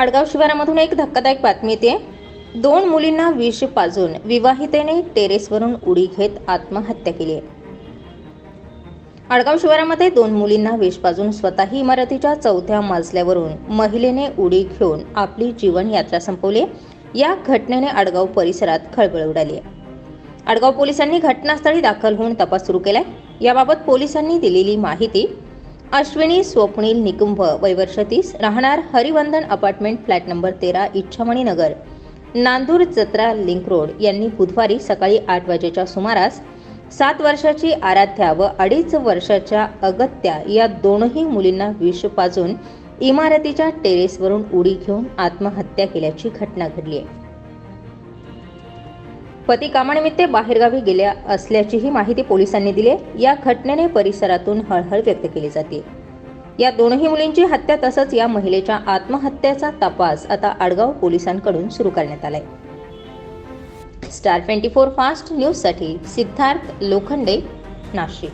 आडगाव शिवारामधून एक धक्कादायक बातमी येते. दोन मुलींना विष पाजून विवाहितेने टेरेसवरून उडी घेत आत्महत्या केली. आहे आडगाव शिवारामध्ये दोन मुलींना विष पाजून स्वतःही इमारतीच्या चौथ्या मजल्यावरून महिलेने उडी घेऊन आपली जीवन यात्रा संपवली. या घटनेने आडगाव परिसरात खळबळ उडाली. आहे आडगाव पोलिसांनी घटनास्थळी दाखल होऊन तपास सुरू केलाय. याबाबत पोलिसांनी दिलेली माहिती अश्विनी स्वप्नील निकुंभ वयवर्ष तीस. राहणार हरिवंदन अपार्टमेंट फ्लॅट नंबर तेरा इच्छामणी नगर. नांदूर जत्रा लिंक रोड यांनी बुधवारी सकाळी आठ वाजेच्या सुमारास सात वर्षाची आराध्या व अडीच वर्षाच्या अगत्या या दोनही मुलींना विष पाजून इमारतीच्या टेरेसवरून उडी घेऊन आत्महत्या केल्याची घटना घडली आहे. पती कामानिमित्त बाहेरगावी गेल्या असल्याचीही माहिती पोलिसांनी दिली. या घटनेने परिसरातून हळहळ व्यक्त केली जाते. या दोनही मुलींची हत्या तसंच या महिलेच्या आत्महत्येचा तपास आता आडगाव पोलिसांकडून सुरू करण्यात आलाय. स्टार ट्वेंटी फोर फास्ट न्यूजसाठी सिद्धार्थ लोखंडे नाशिक.